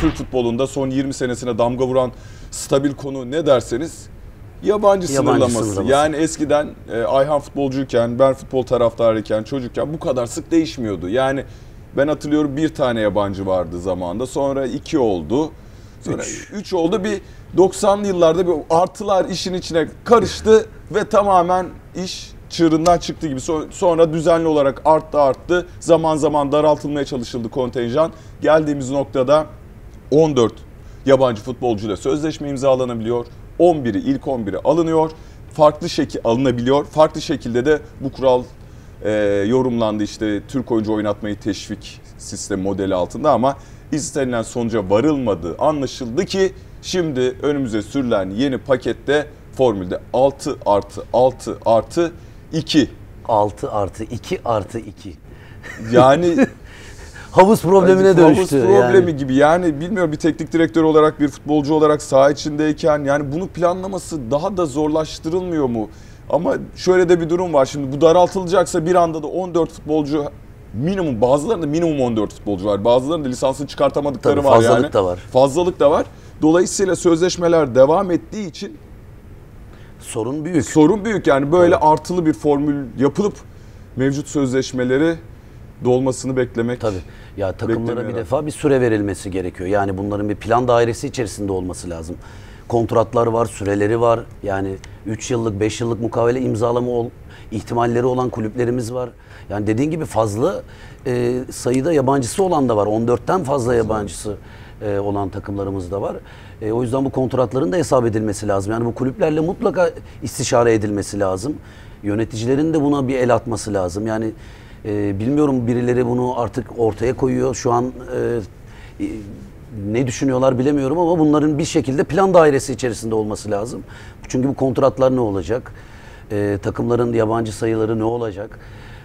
Türk futbolunda son 20 senesine damga vuran stabil konu ne derseniz yabancı, Yabancı sınırlaması. sınırlaması. Yani eskiden e, Ayhan futbolcuyken, ben futbol taraftarıyken, çocukken bu kadar sık değişmiyordu. Yani ben hatırlıyorum bir tane yabancı vardı zamanında. Sonra iki oldu. Sonra üç, oldu. Bir 90'lı yıllarda bir artılar işin içine karıştı ve tamamen iş çığırından çıktı gibi. So- Sonra düzenli olarak arttı arttı. Zaman zaman daraltılmaya çalışıldı kontenjan. Geldiğimiz noktada 14 yabancı futbolcuyla sözleşme imzalanabiliyor. 11'i ilk 11'i alınıyor. Farklı şekil alınabiliyor. Farklı şekilde de bu kural e, yorumlandı işte Türk oyuncu oynatmayı teşvik sistem modeli altında ama istenilen sonuca varılmadığı anlaşıldı ki şimdi önümüze sürülen yeni pakette formülde 6 artı 6 artı 2 6 artı 2 artı 2. yani Havuz problemine Havuz dönüştü. problemi yani. gibi yani bilmiyorum bir teknik direktör olarak bir futbolcu olarak saha içindeyken yani bunu planlaması daha da zorlaştırılmıyor mu? Ama şöyle de bir durum var şimdi bu daraltılacaksa bir anda da 14 futbolcu minimum bazılarında minimum 14 futbolcu var. Bazılarında lisansını çıkartamadıkları Tabii, var fazlalık yani. da var. Fazlalık da var. Dolayısıyla sözleşmeler devam ettiği için Sorun büyük. sorun büyük yani böyle artılı bir formül yapılıp mevcut sözleşmeleri dolmasını beklemek. Tabii. Ya takımlara bir defa bir süre verilmesi gerekiyor. Yani bunların bir plan dairesi içerisinde olması lazım. Kontratlar var, süreleri var. Yani 3 yıllık, 5 yıllık mukavele imzalama ol, ihtimalleri olan kulüplerimiz var. Yani dediğin gibi fazla e, sayıda yabancısı olan da var. 14'ten fazla yabancısı e, olan takımlarımız da var. E, o yüzden bu kontratların da hesap edilmesi lazım. Yani bu kulüplerle mutlaka istişare edilmesi lazım. Yöneticilerin de buna bir el atması lazım. Yani e, bilmiyorum birileri bunu artık ortaya koyuyor. Şu an e, ne düşünüyorlar bilemiyorum ama bunların bir şekilde plan dairesi içerisinde olması lazım. Çünkü bu kontratlar ne olacak? E, takımların yabancı sayıları ne olacak?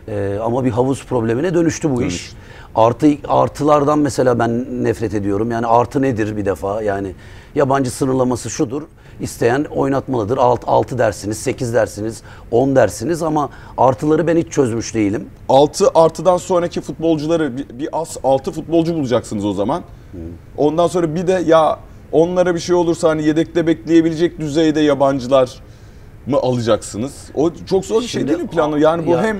E, ama bir havuz problemine dönüştü bu iş. Artı artılardan mesela ben nefret ediyorum. Yani artı nedir bir defa? Yani yabancı sınırlaması şudur. İsteyen oynatmalıdır. 6, 6 dersiniz, 8 dersiniz, 10 dersiniz ama artıları ben hiç çözmüş değilim. 6 artıdan sonraki futbolcuları bir, bir az 6 futbolcu bulacaksınız o zaman. Ondan sonra bir de ya onlara bir şey olursa hani yedekte bekleyebilecek düzeyde yabancılar mı alacaksınız? O çok zor bir şey değil mi planlama? Yani bu Ya- hem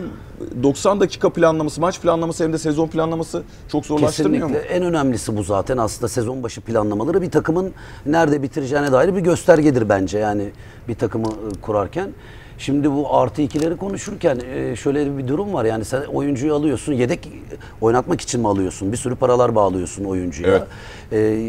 90 dakika planlaması, maç planlaması hem de sezon planlaması çok zorlaştırmıyor mu? Kesinlikle en önemlisi bu zaten aslında sezon başı planlamaları bir takımın nerede bitireceğine dair bir göstergedir bence yani bir takımı e, kurarken. Şimdi bu artı ikileri konuşurken e, şöyle bir durum var yani sen oyuncuyu alıyorsun yedek oynatmak için mi alıyorsun? Bir sürü paralar bağlıyorsun oyuncuya. Evet.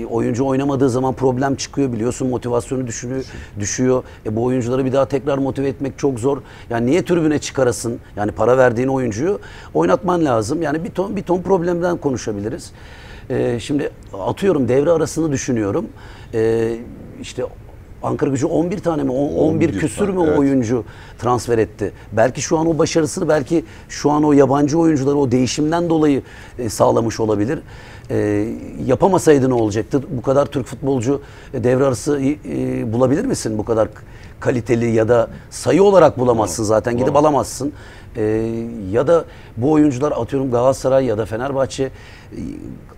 E, oyuncu oynamadığı zaman problem çıkıyor biliyorsun motivasyonu düşürüyor, düşüyor. E, bu oyuncuları bir daha tekrar motive etmek çok zor. Yani niye tribüne çıkarasın? Yani para verdiğin oyuncuyu oynatman lazım. Yani bir ton bir ton problemden konuşabiliriz. E, şimdi atıyorum devre arasını düşünüyorum. E, işte Ankara Gücü 11 tane mi? on- 11 11 küsür mü evet. oyuncu transfer etti? Belki şu an o başarısını belki şu an o yabancı oyuncuları o değişimden dolayı e, sağlamış olabilir. E, yapamasaydı ne olacaktı? Bu kadar Türk futbolcu e, devre arası e, bulabilir misin? Bu kadar kaliteli ya da sayı olarak bulamazsın zaten. Gidip alamazsın. E, ya da bu oyuncular atıyorum Galatasaray ya da Fenerbahçe e,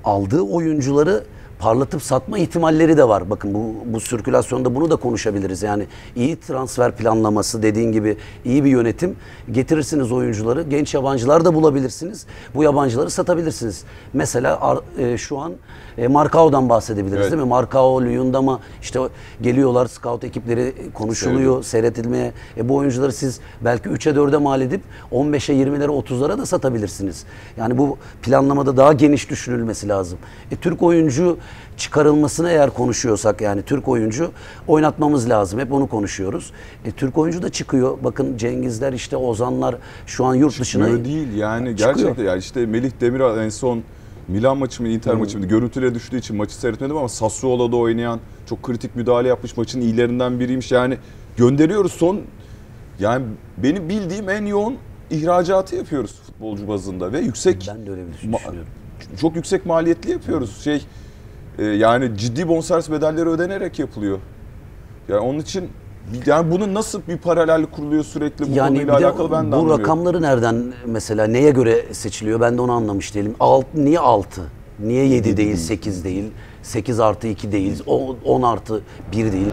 aldığı oyuncuları parlatıp satma ihtimalleri de var. Bakın bu, bu sirkülasyonda bunu da konuşabiliriz. Yani iyi transfer planlaması dediğin gibi iyi bir yönetim getirirsiniz oyuncuları. Genç yabancılar da bulabilirsiniz. Bu yabancıları satabilirsiniz. Mesela ar- e, şu an e, Markao'dan bahsedebiliriz Evet. değil mi? Markao, Luyendama işte geliyorlar scout ekipleri konuşuluyor, seyretilmeye. E, bu oyuncuları siz belki 3'e 4'e mal edip 15'e 20'lere 30'lara da satabilirsiniz. Yani bu planlamada daha geniş düşünülmesi lazım. E, Türk oyuncu çıkarılmasını eğer konuşuyorsak yani Türk oyuncu oynatmamız lazım. Hep onu konuşuyoruz. E, Türk oyuncu da çıkıyor. Bakın Cengizler işte Ozanlar şu an yurt dışına Çıkmıyor değil yani Çıkıyor. gerçekten yani işte Melih Demiral en son Milan maçı mı Inter maçı mı görüntüle düştüğü için maçı seyretmedim ama Sassuolo'da oynayan çok kritik müdahale yapmış maçın iyilerinden biriymiş yani gönderiyoruz son yani benim bildiğim en yoğun ihracatı yapıyoruz futbolcu bazında ve yüksek ben de öyle bir ma- düşünüyorum. çok yüksek maliyetli yapıyoruz şey e, yani ciddi bonservis bedelleri ödenerek yapılıyor yani onun için yani bunun nasıl bir paralel kuruluyor sürekli bu Yani konuyla de alakalı ben de bu anlamıyorum. rakamları nereden mesela neye göre seçiliyor ben de onu anlamış değilim. Alt, niye 6? Niye 7 değil, 8 değil, 8 artı 2 değil, 10 artı 1 değil?